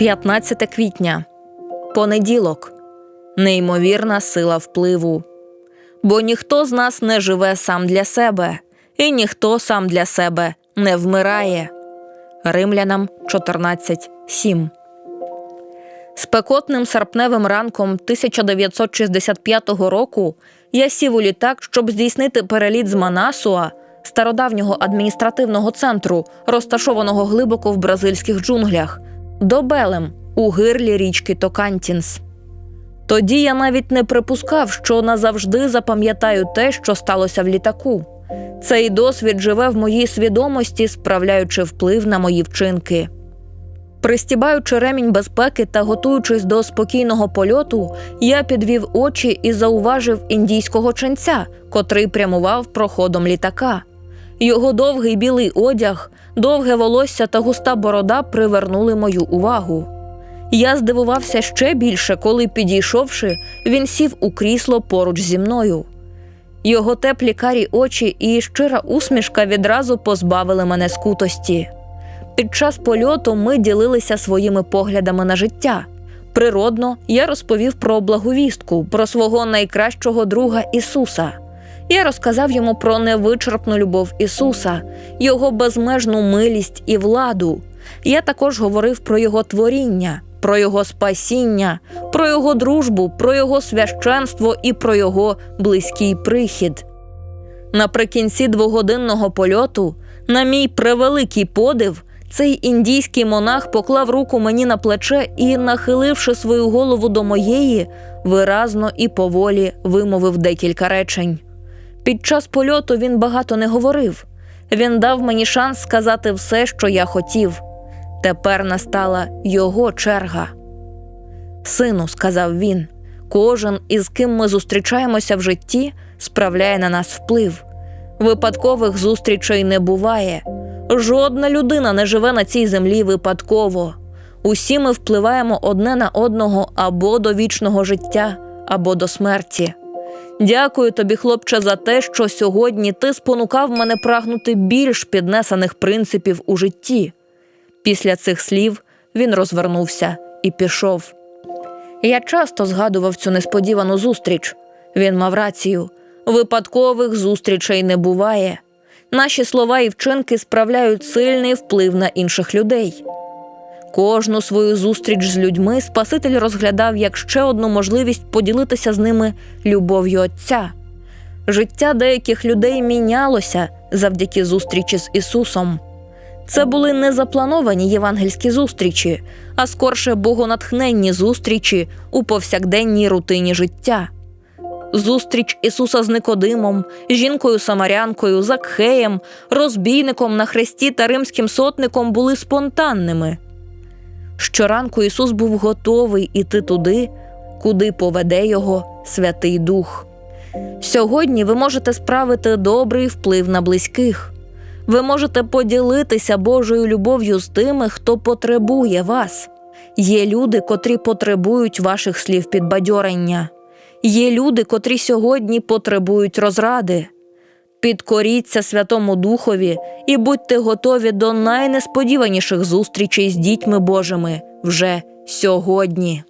15 квітня. Понеділок. Неймовірна сила впливу. Бо ніхто з нас не живе сам для себе, і ніхто сам для себе не вмирає. Римлянам 14.7 Спекотним серпневим ранком 1965 року я сів у літак, щоб здійснити переліт з Манасуа, стародавнього адміністративного центру, розташованого глибоко в бразильських джунглях, до Белем у гирлі річки Токантінс. Тоді я навіть не припускав, що назавжди запам'ятаю те, що сталося в літаку. Цей досвід живе в моїй свідомості, справляючи вплив на мої вчинки. Пристібаючи ремінь безпеки та готуючись до спокійного польоту, я підвів очі і зауважив індійського ченця, котрий прямував проходом літака. Його довгий білий одяг, довге волосся та густа борода привернули мою увагу. Я здивувався ще більше, коли, підійшовши, він сів у крісло поруч зі мною. Його теплі карі очі і щира усмішка відразу позбавили мене скутості. Під час польоту ми ділилися своїми поглядами на життя. Природно, я розповів про благовістку, про свого найкращого друга Ісуса. Я розказав йому про невичерпну любов Ісуса, Його безмежну милість і владу. Я також говорив про Його творіння, про Його спасіння, про Його дружбу, про Його священство і про Його близький прихід. Наприкінці двогодинного польоту, на мій превеликий подив, цей індійський монах поклав руку мені на плече і, нахиливши свою голову до моєї, виразно і поволі вимовив декілька речень. Під час польоту він багато не говорив. Він дав мені шанс сказати все, що я хотів. Тепер настала його черга. Сину, сказав він, кожен, із ким ми зустрічаємося в житті, справляє на нас вплив. Випадкових зустрічей не буває. Жодна людина не живе на цій землі випадково. Усі ми впливаємо одне на одного або до вічного життя, або до смерті. Дякую тобі, хлопче, за те, що сьогодні ти спонукав мене прагнути більш піднесених принципів у житті. Після цих слів він розвернувся і пішов. Я часто згадував цю несподівану зустріч. Він мав рацію випадкових зустрічей не буває. Наші слова і вчинки справляють сильний вплив на інших людей. Кожну свою зустріч з людьми Спаситель розглядав як ще одну можливість поділитися з ними любов'ю Отця. Життя деяких людей мінялося завдяки зустрічі з Ісусом. Це були не заплановані євангельські зустрічі, а скорше богонатхненні зустрічі у повсякденній рутині життя. Зустріч Ісуса з Никодимом, жінкою Самарянкою, Закхеєм, розбійником на хресті та римським сотником були спонтанними. Щоранку Ісус був готовий іти туди, куди поведе його Святий Дух. Сьогодні ви можете справити добрий вплив на близьких. Ви можете поділитися Божою любов'ю з тими, хто потребує вас. Є люди, котрі потребують ваших слів підбадьорення. Є люди, котрі сьогодні потребують розради. Підкоріться Святому Духові і будьте готові до найнесподіваніших зустрічей з дітьми Божими вже сьогодні.